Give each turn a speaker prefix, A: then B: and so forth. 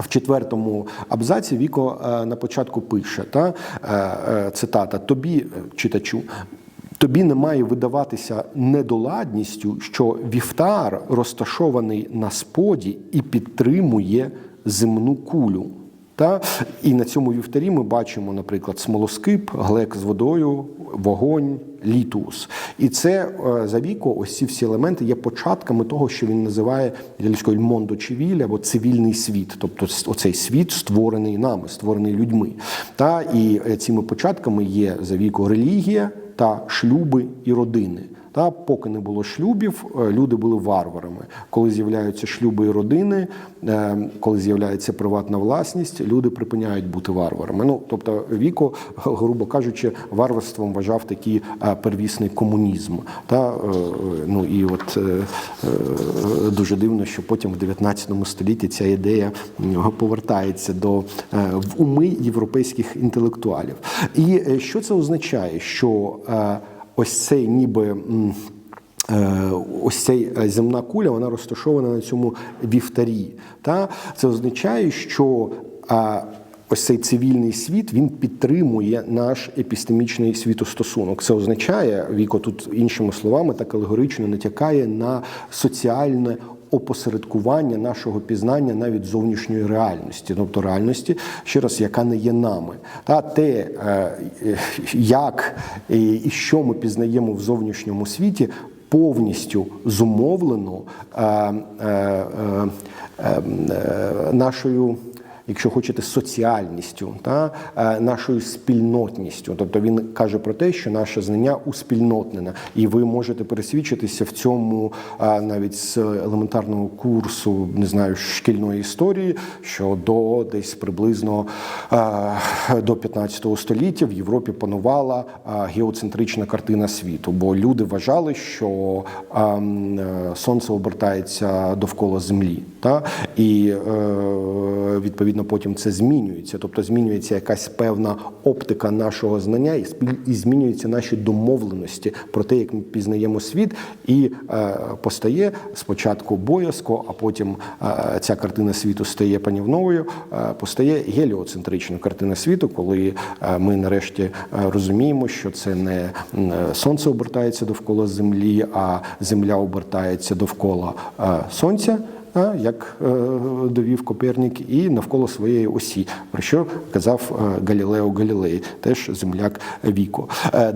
A: В четвертому абзаці Віко е, на початку пише та е, е, цитата: Тобі, читачу, тобі не має видаватися недоладністю, що вівтар розташований на споді і підтримує земну кулю. Та і на цьому вівтарі ми бачимо, наприклад, смолоскип, глек з водою, вогонь, літус. І це е, за віко, ось ці всі елементи є початками того, що він називає італійською мондо цивіль або цивільний світ, тобто оцей світ створений нами, створений людьми. Та і е, цими початками є за віко релігія та шлюби і родини. Та поки не було шлюбів, е, люди були варварами. Коли з'являються шлюби і родини, е, коли з'являється приватна власність, люди припиняють бути варварами. Ну тобто, віко, грубо кажучи, варварством вважав такий е, первісний комунізм. Та ну і от дуже дивно, що потім в 19 столітті ця ідея повертається до уми європейських інтелектуалів. І що це означає? Що ось цей ніби. е, Ось цей е, земна куля, вона розташована на цьому вівтарі. Та? Це означає, що ось цей цивільний світ він підтримує наш епістемічний світостосунок. Це означає, Віко тут іншими словами так алегорично натякає на соціальне опосередкування нашого пізнання навіть зовнішньої реальності, тобто реальності, ще раз, яка не є нами. Та те, е, е, як і що ми пізнаємо в зовнішньому світі, повністю зумовлено е, нашою. Якщо хочете, соціальністю та е, нашою спільнотністю, тобто він каже про те, що наше знання успільнотнене, і ви можете пересвідчитися в цьому е, навіть з елементарного курсу, не знаю, шкільної історії, що до десь приблизно е, до 15 століття в Європі панувала геоцентрична картина світу, бо люди вважали, що е, м, е, сонце обертається довкола землі, та. І відповідно потім це змінюється, тобто змінюється якась певна оптика нашого знання, і і змінюються наші домовленості про те, як ми пізнаємо світ, і е, постає спочатку боязко, а потім е, ця картина світу стає панівною, е, постає геліоцентрична картина світу, коли ми нарешті розуміємо, що це не сонце обертається довкола землі, а земля обертається довкола сонця. Як е, довів Копернік, і навколо своєї осі, про що казав е, Галілео Галілей, теж земляк Віко. Е,